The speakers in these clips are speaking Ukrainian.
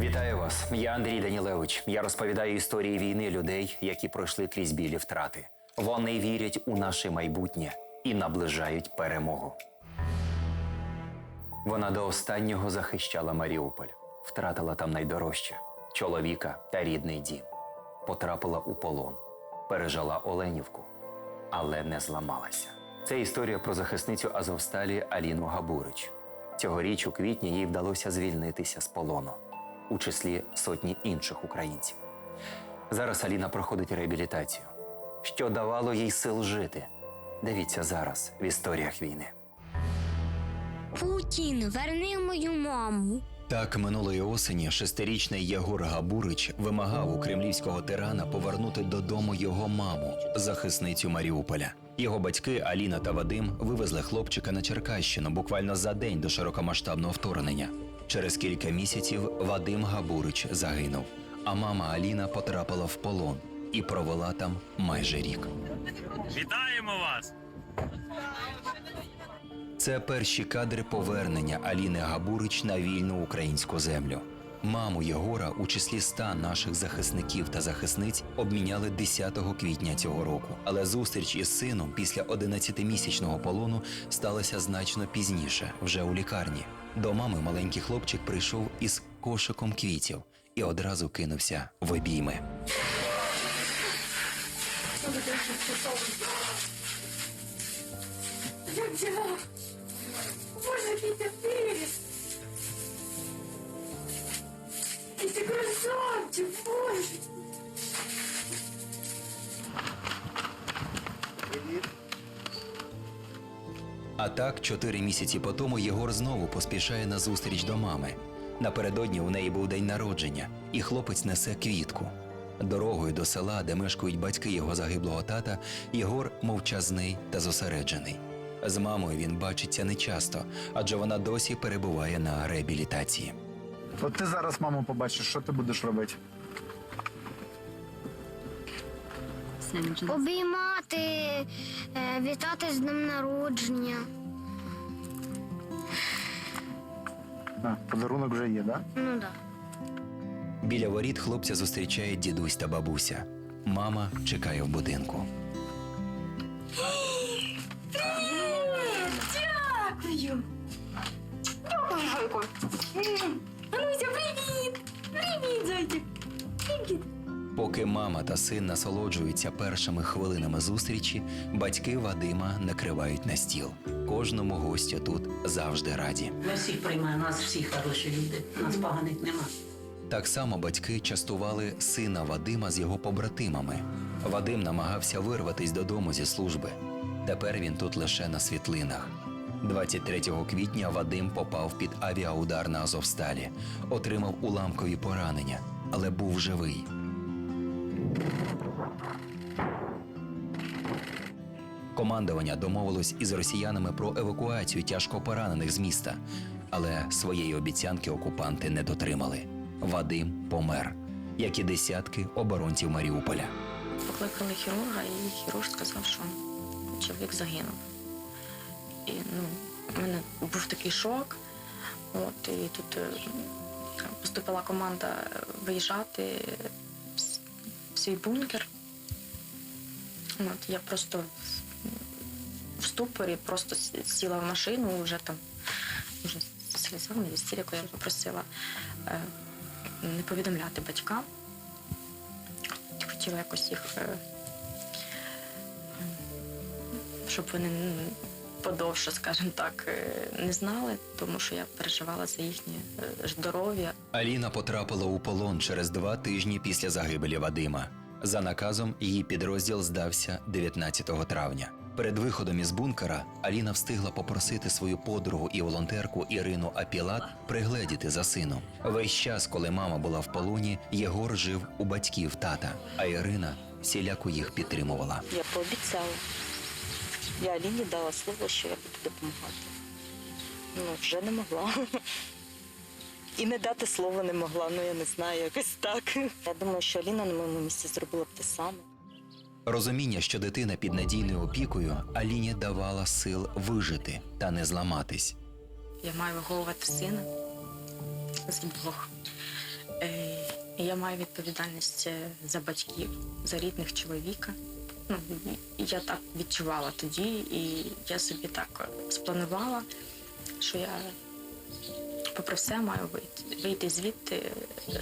Вітаю вас. Я Андрій Данілевич. Я розповідаю історії війни людей, які пройшли крізь білі втрати. Вони вірять у наше майбутнє і наближають перемогу. Вона до останнього захищала Маріуполь, втратила там найдорожче чоловіка та рідний дім. Потрапила у полон, пережила Оленівку, але не зламалася. Це історія про захисницю Азовсталі Аліну Габурич. Цьогоріч у квітні їй вдалося звільнитися з полону, у числі сотні інших українців. Зараз Аліна проходить реабілітацію. Що давало їй сил жити? Дивіться зараз в історіях війни. Путін, верни мою маму. Так минулої осені шестирічний Єгор Габурич вимагав у кремлівського тирана повернути додому його маму, захисницю Маріуполя. Його батьки Аліна та Вадим вивезли хлопчика на Черкащину буквально за день до широкомасштабного вторгнення. Через кілька місяців Вадим Габурич загинув, а мама Аліна потрапила в полон і провела там майже рік. Вітаємо вас! Це перші кадри повернення Аліни Габурич на вільну українську землю. Маму Єгора у числі ста наших захисників та захисниць обміняли 10 квітня цього року. Але зустріч із сином після 11-місячного полону сталася значно пізніше, вже у лікарні. До мами маленький хлопчик прийшов із кошиком квітів і одразу кинувся в обійми. Боже, який виріс. Боже. А так, чотири місяці по тому Єгор знову поспішає на зустріч до мами. Напередодні у неї був день народження, і хлопець несе квітку. Дорогою до села, де мешкають батьки його загиблого тата, Єгор мовчазний та зосереджений. З мамою він бачиться нечасто, адже вона досі перебуває на реабілітації. От ти зараз маму побачиш, що ти будеш робити? Обіймати, е, вітати з днем народження. А, подарунок вже є, так? Да? Ну да. Біля воріт хлопця зустрічає дідусь та бабуся. Мама чекає в будинку. Дякую. Дякую. Ануся, Поки мама та син насолоджуються першими хвилинами зустрічі, батьки Вадима накривають на стіл. Кожному гостю тут завжди раді. Ми всіх приймаємо, нас всі хороші люди, нас поганих нема. Так само батьки частували сина Вадима з його побратимами. Вадим намагався вирватись додому зі служби. Тепер він тут лише на світлинах. 23 квітня Вадим попав під авіаудар на Азовсталі, отримав уламкові поранення, але був живий. Командування домовилось із росіянами про евакуацію тяжко поранених з міста, але своєї обіцянки окупанти не дотримали. Вадим помер, як і десятки оборонців Маріуполя. Покликали хірурга, і хірург сказав, що чоловік загинув. І ну, в мене був такий шок. От, і тут е, поступила команда виїжджати в свій бункер. От, я просто ступорі просто сіла в машину, вже там вже з сльозами від істерику я попросила е, не повідомляти батькам. Хотіла якось їх, е, щоб вони подовше, скажімо так, е, не знали, тому що я переживала за їхнє е, здоров'я. Аліна потрапила у полон через два тижні після загибелі Вадима. За наказом її підрозділ здався 19 травня. Перед виходом із бункера Аліна встигла попросити свою подругу і волонтерку Ірину Апілат пригледіти за сином. Весь час, коли мама була в полоні, Єгор жив у батьків тата, а Ірина всіляко їх підтримувала. Я пообіцяла. Я Аліні дала слово, що я буду допомагати. Ну, вже не могла. І не дати слова не могла, ну я не знаю, якось так. Я думаю, що Аліна на моєму місці зробила б те саме. Розуміння, що дитина під надійною опікою, Аліні давала сил вижити та не зламатись. Я маю виховувати сина з двох. Е, я маю відповідальність е, за батьків, за рідних чоловіка. Ну, я так відчувала тоді, і я собі так е, спланувала, що я, попри все, маю вийти, вийти звідти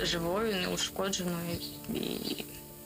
живою, неушкодженою і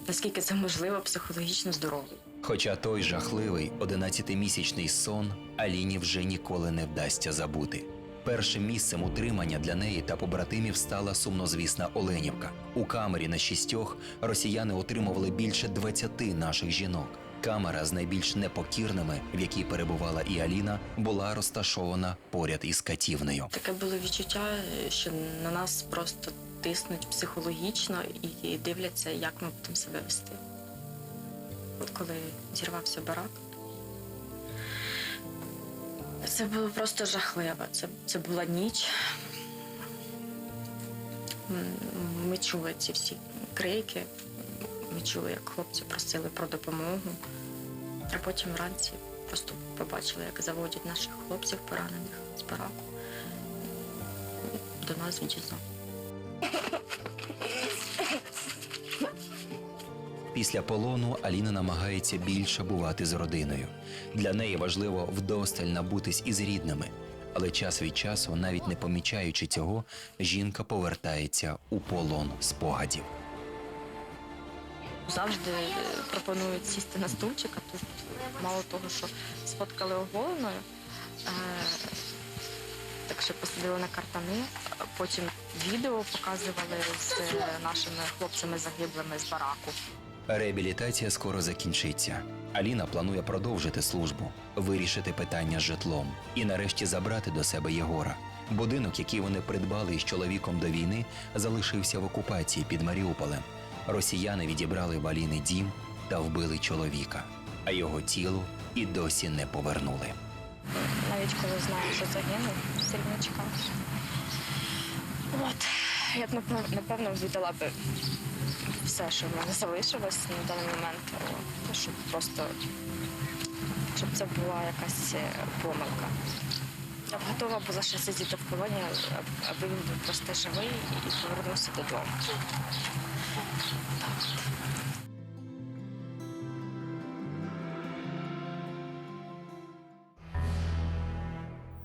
наскільки це можливо, психологічно здоровою. Хоча той жахливий 11-місячний сон Аліні вже ніколи не вдасться забути. Першим місцем утримання для неї та побратимів стала сумнозвісна Оленівка. У камері на шістьох росіяни отримували більше 20 наших жінок. Камера з найбільш непокірними, в якій перебувала і Аліна, була розташована поряд із катівнею. Таке було відчуття, що на нас просто тиснуть психологічно і дивляться, як ми будемо себе вести. От коли зірвався барак, це було просто жахливо. Це, це була ніч. Ми чули ці всі крики, ми чули, як хлопці просили про допомогу. А потім вранці просто побачили, як заводять наших хлопців поранених з бараку до нас відізвав. Після полону Аліна намагається більше бувати з родиною. Для неї важливо вдосталь набутись із рідними, але час від часу, навіть не помічаючи цього, жінка повертається у полон спогадів. Завжди е, пропонують сісти на стульчик, а тут мало того, що сфоткали оголеною, е, так що посадили на картани, потім відео показували з нашими хлопцями загиблими з бараку. Реабілітація скоро закінчиться. Аліна планує продовжити службу, вирішити питання з житлом і нарешті забрати до себе Єгора. Будинок, який вони придбали із чоловіком до війни, залишився в окупації під Маріуполем. Росіяни відібрали в Аліни дім та вбили чоловіка, а його тіло і досі не повернули. Навіть коли знаю, що загинув, одно. От, я б напевно віддала би все, що в мене залишилось на даний момент, щоб просто щоб це була якась е, помилка. Я б готова була ще сидіти в колоні, аби він був просто живий і повернувся додому.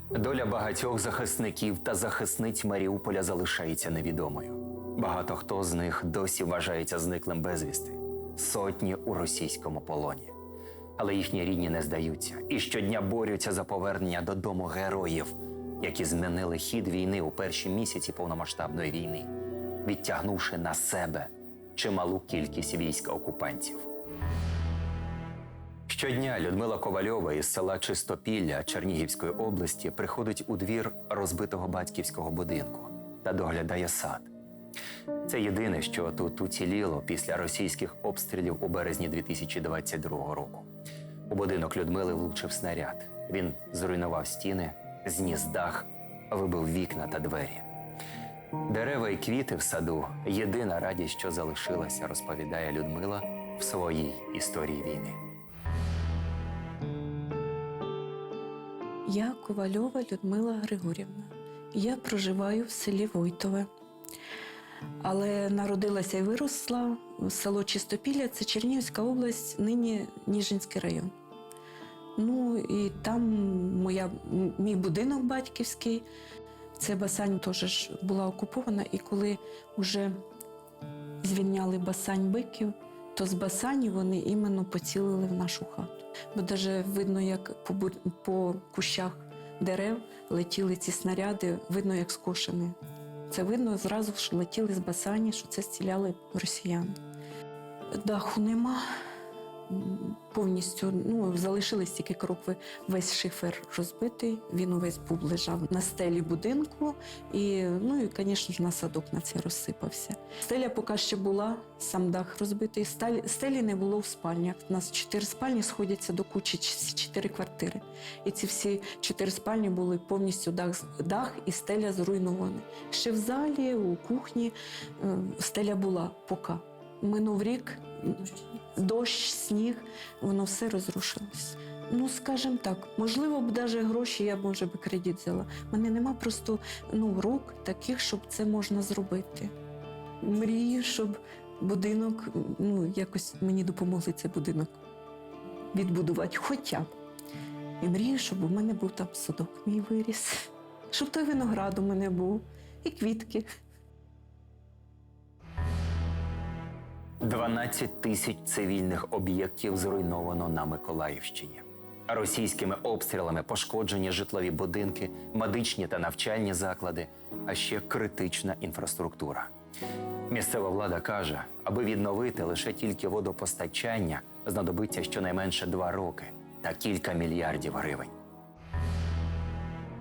Доля багатьох захисників та захисниць Маріуполя залишається невідомою. Багато хто з них досі вважається зниклим безвісти, сотні у російському полоні. Але їхні рідні не здаються і щодня борються за повернення додому героїв, які змінили хід війни у перші місяці повномасштабної війни, відтягнувши на себе чималу кількість військ окупантів. Щодня Людмила Ковальова із села Чистопілля Чернігівської області приходить у двір розбитого батьківського будинку та доглядає сад. Це єдине, що тут уціліло після російських обстрілів у березні 2022 року. У будинок Людмили влучив снаряд. Він зруйнував стіни, зніс дах, вибив вікна та двері. Дерева і квіти в саду єдина радість, що залишилася, розповідає Людмила в своїй історії війни. Я Ковальова Людмила Григорівна. Я проживаю в селі Войтове. Але народилася і виросла в село Чистопілля, це Чернігівська область, нині Ніжинський район. Ну і там моя, мій будинок батьківський. Це Басань теж була окупована, і коли вже звільняли Басань биків, то з Басані вони іменно поцілили в нашу хату. Бо даже видно, як по, по кущах дерев летіли ці снаряди, видно, як скошені. Це видно зразу, що летіли з Басані, що це стріляли росіяни. Даху нема. Повністю ну, залишились тільки крокви. Весь шифер розбитий, він увесь був лежав на стелі будинку, і, ну і, звісно ж, насадок на це розсипався. Стеля поки ще була, сам дах розбитий. Стелі не було в спальнях. У нас чотири спальні сходяться до кучі, чотири квартири. І ці всі чотири спальні були повністю дах, дах і стеля зруйновані. Ще в залі, у кухні е, стеля була поки. Минув рік, дощ, сніг, воно все розрушилось. Ну, скажімо так, можливо, б навіть гроші я б, може би кредит взяла. У мене нема просто ну, рук таких, щоб це можна зробити. мрію, щоб будинок, ну, якось мені допомогли цей будинок відбудувати хоча б. І мрію, щоб у мене був там садок мій виріс, щоб той виноград у мене був, і квітки. 12 тисяч цивільних об'єктів зруйновано на Миколаївщині. Російськими обстрілами пошкоджені житлові будинки, медичні та навчальні заклади, а ще критична інфраструктура. Місцева влада каже, аби відновити лише тільки водопостачання, знадобиться щонайменше два роки та кілька мільярдів гривень.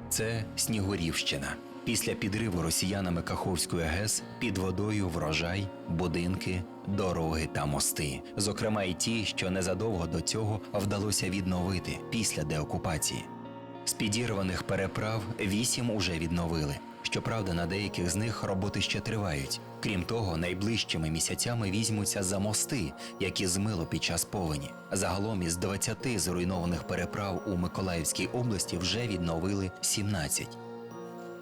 Це Снігурівщина. Після підриву росіянами Каховської ГЕС під водою врожай, будинки, дороги та мости. Зокрема, і ті, що незадовго до цього вдалося відновити після деокупації. З підірваних переправ вісім уже відновили. Щоправда, на деяких з них роботи ще тривають. Крім того, найближчими місяцями візьмуться за мости, які змило під час повені. Загалом із 20 зруйнованих переправ у Миколаївській області вже відновили 17.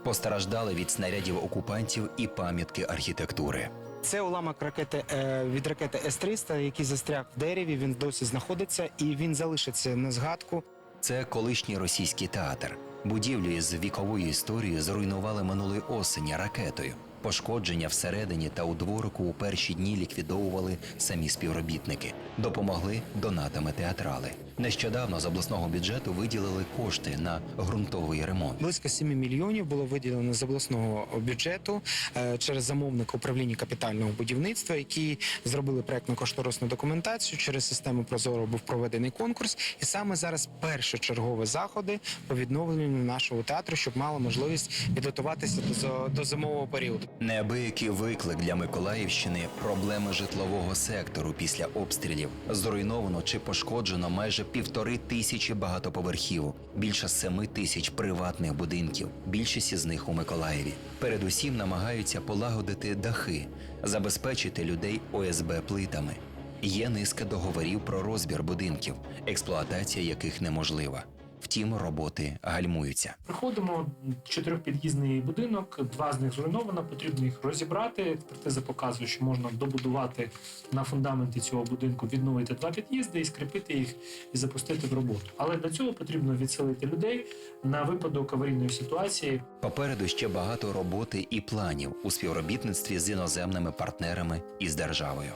Постраждали від снарядів окупантів і пам'ятки архітектури. Це уламок ракети е, від ракети С-300, який застряг в дереві. Він досі знаходиться і він залишиться на згадку. Це колишній російський театр. Будівлю із віковою історією зруйнували минулої осені ракетою. Пошкодження всередині та у дворику у перші дні ліквідовували самі співробітники. Допомогли донатами театрали. Нещодавно з обласного бюджету виділили кошти на ґрунтовий ремонт. Близько 7 мільйонів було виділено з обласного бюджету е, через замовника управління капітального будівництва, які зробили проектно-кошторисну документацію. Через систему Прозоро був проведений конкурс, і саме зараз першочергові заходи по відновленню нашого театру, щоб мало можливість підготуватися до, до зимового періоду. Неабиякий виклик для Миколаївщини проблеми житлового сектору після обстрілів. Зруйновано чи пошкоджено майже півтори тисячі багатоповерхів, більше семи тисяч приватних будинків. Більшість із них у Миколаєві. Передусім намагаються полагодити дахи, забезпечити людей ОСБ плитами. Є низка договорів про розбір будинків, експлуатація яких неможлива. Втім, роботи гальмуються. Приходимо чотирьохпід'їзний будинок, два з них зруйновано, потрібно їх розібрати. Експертиза показує, що можна добудувати на фундаменті цього будинку, відновити два під'їзди і скріпити їх і запустити в роботу. Але для цього потрібно відселити людей на випадок аварійної ситуації. Попереду ще багато роботи і планів у співробітництві з іноземними партнерами і з державою.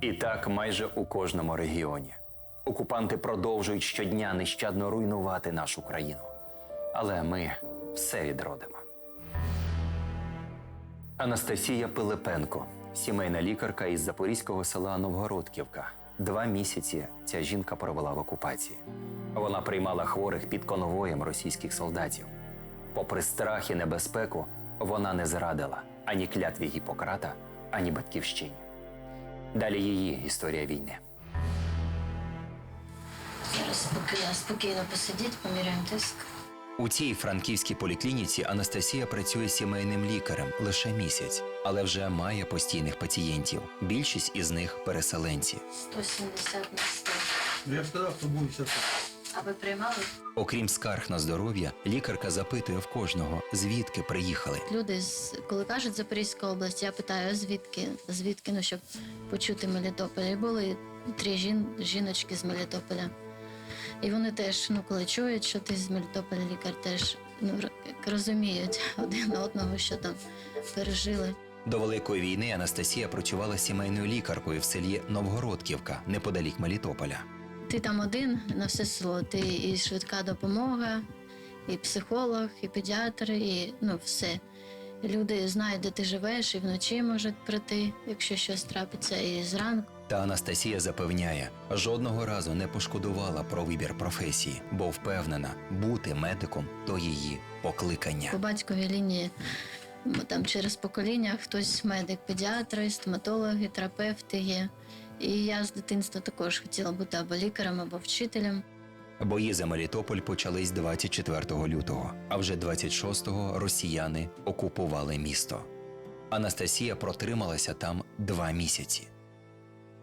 І так майже у кожному регіоні. Окупанти продовжують щодня нещадно руйнувати нашу країну. Але ми все відродимо. Анастасія Пилипенко, сімейна лікарка із запорізького села Новгородківка. Два місяці ця жінка провела в окупації. Вона приймала хворих під конвоєм російських солдатів. Попри страх і небезпеку, вона не зрадила ані клятві Гіппократа, ані батьківщині. Далі її історія війни. Зараз спокійно, спокійно посидіть, поміряємо тиск. У цій франківській поліклініці Анастасія працює сімейним лікарем лише місяць, але вже має постійних пацієнтів. Більшість із них переселенці. 170 на 100. Я сказав, що буде все. А ви приймали? Окрім скарг на здоров'я, лікарка запитує в кожного, звідки приїхали. Люди, з, коли кажуть Запорізька область, я питаю, а звідки? Звідки, ну, щоб почути Мелітополя. І були три жін, жіночки з Мелітополя. І вони теж, ну, коли чують, що ти з Мелітополя лікар, теж ну, розуміють один одного, що там пережили. До Великої війни Анастасія працювала сімейною лікаркою в селі Новгородківка, неподалік Мелітополя. Ти там один на все село. Ти і швидка допомога, і психолог, і педіатр, і ну все. Люди знають, де ти живеш, і вночі можуть прийти, якщо щось трапиться, і зранку. Та Анастасія запевняє, жодного разу не пошкодувала про вибір професії, бо впевнена, бути медиком то її покликання. По батьковій лінії там через покоління хтось медик, педіатри, стоматологи, терапевти є. І я з дитинства також хотіла бути або лікарем, або вчителем. Бої за Мелітополь почались 24 лютого, а вже 26-го росіяни окупували місто. Анастасія протрималася там два місяці.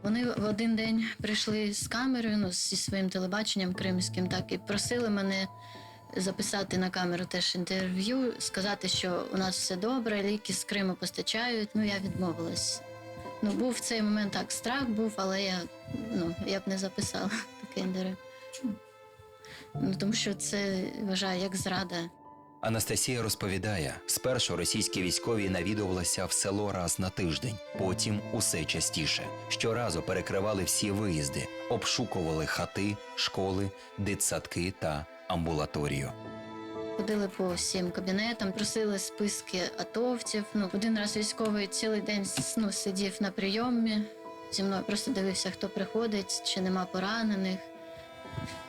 Вони в один день прийшли з камерою, ну, зі своїм телебаченням кримським, так і просили мене записати на камеру теж інтерв'ю, сказати, що у нас все добре, ліки з Криму постачають. Ну, я відмовилась. Ну, був в цей момент так, страх був, але я, ну, я б не записала таке інтерв'ю. Ну, тому що це вважаю як зрада. Анастасія розповідає, спершу російські військові навідувалися в село раз на тиждень, потім усе частіше. Щоразу перекривали всі виїзди, обшукували хати, школи, дитсадки та амбулаторію. Ходили по всім кабінетам, просили списки атовців. Ну, один раз військовий цілий день ну, сидів на прийомі. Зі мною просто дивився, хто приходить, чи нема поранених,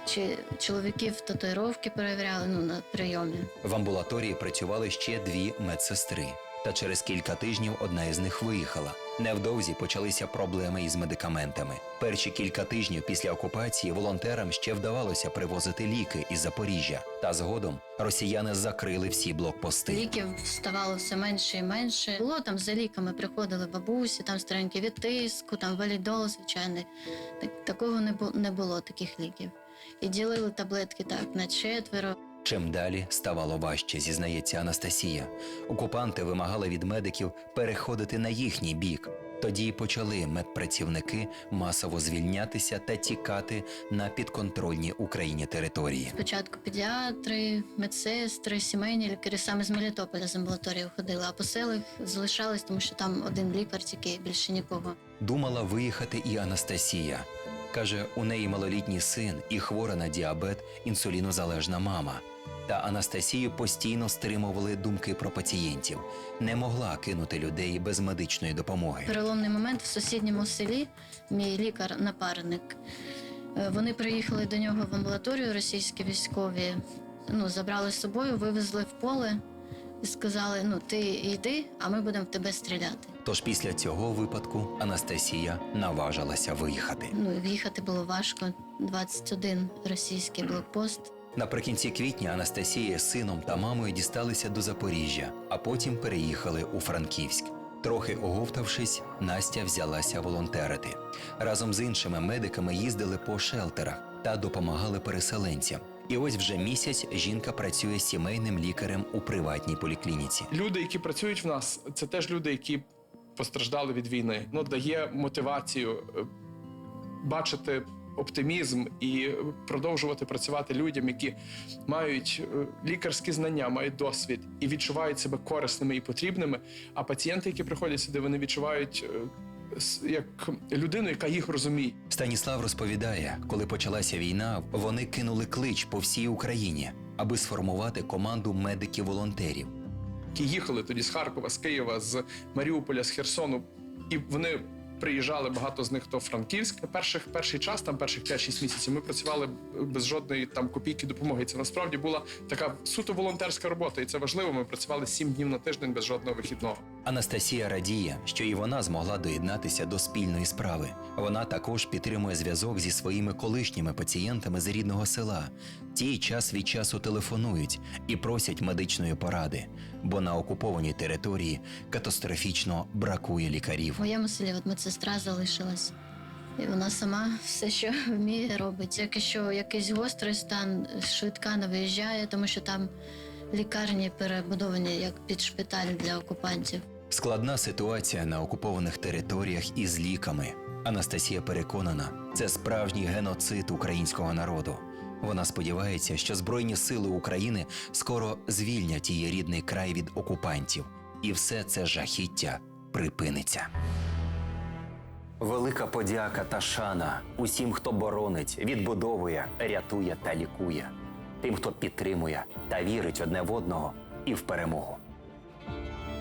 чи чоловіків татуїровки перевіряли ну, на прийомі. В амбулаторії працювали ще дві медсестри. Та через кілька тижнів одна із них виїхала. Невдовзі почалися проблеми із медикаментами. Перші кілька тижнів після окупації волонтерам ще вдавалося привозити ліки із Запоріжжя. Та згодом росіяни закрили всі блокпости. Ліків ставало менше і менше. Було там за ліками приходили бабусі, там старенькі від тиску, там валідол, звичайний. Так, такого не було, не було таких ліків. І ділили таблетки так на четверо. Чим далі ставало важче, зізнається Анастасія. Окупанти вимагали від медиків переходити на їхній бік. Тоді й почали медпрацівники масово звільнятися та тікати на підконтрольні Україні території. Спочатку педіатри, медсестри, сімейні лікарі саме з Мелітополя з амбулаторії ходили, а по селах залишались, тому що там один лікар тільки більше нікого. Думала виїхати і Анастасія. Каже, у неї малолітній син і хвора на діабет, інсулінозалежна мама. Та Анастасію постійно стримували думки про пацієнтів. Не могла кинути людей без медичної допомоги. Переломний момент в сусідньому селі, мій лікар-напарник. е, Вони приїхали до нього в амбулаторію, російські військові. Ну, забрали з собою, вивезли в поле і сказали: ну, ти йди, а ми будемо в тебе стріляти. Тож після цього випадку Анастасія наважилася виїхати. Ну, в'їхати було важко. 21 російський блокпост. Наприкінці квітня Анастасія з сином та мамою дісталися до Запоріжжя, а потім переїхали у Франківськ. Трохи оговтавшись, Настя взялася волонтерити. Разом з іншими медиками їздили по шелтерах та допомагали переселенцям. І ось вже місяць жінка працює сімейним лікарем у приватній поліклініці. Люди, які працюють в нас, це теж люди, які постраждали від війни. Ну, дає мотивацію е, бачити оптимізм і продовжувати працювати людям, які мають е, лікарські знання, мають досвід і відчувають себе корисними і потрібними. А пацієнти, які приходять сюди, вони відчувають е, як людину, яка їх розуміє. Станіслав розповідає, коли почалася війна, вони кинули клич по всій Україні, аби сформувати команду медиків-волонтерів. Які їхали тоді з Харкова, з Києва, з Маріуполя, з Херсону, і вони приїжджали багато з них то в Франківськ. Перших перший час, там перших 5-6 місяців, ми працювали без жодної там копійки допомоги. Це насправді була така суто волонтерська робота, і це важливо. Ми працювали 7 днів на тиждень без жодного вихідного. Анастасія радіє, що і вона змогла доєднатися до спільної справи. Вона також підтримує зв'язок зі своїми колишніми пацієнтами з рідного села. Ті час від часу телефонують і просять медичної поради, бо на окупованій території катастрофічно бракує лікарів. В моєму селі от медсестра залишилась. І вона сама все, що вміє, робить. Якщо якийсь гострий стан, швидка не виїжджає, тому що там лікарні перебудовані як під шпиталь для окупантів. Складна ситуація на окупованих територіях із ліками. Анастасія переконана, це справжній геноцид українського народу. Вона сподівається, що Збройні сили України скоро звільнять її рідний край від окупантів, і все це жахіття припиниться. Велика подяка та шана усім, хто боронить, відбудовує, рятує та лікує, тим, хто підтримує та вірить одне в одного і в перемогу.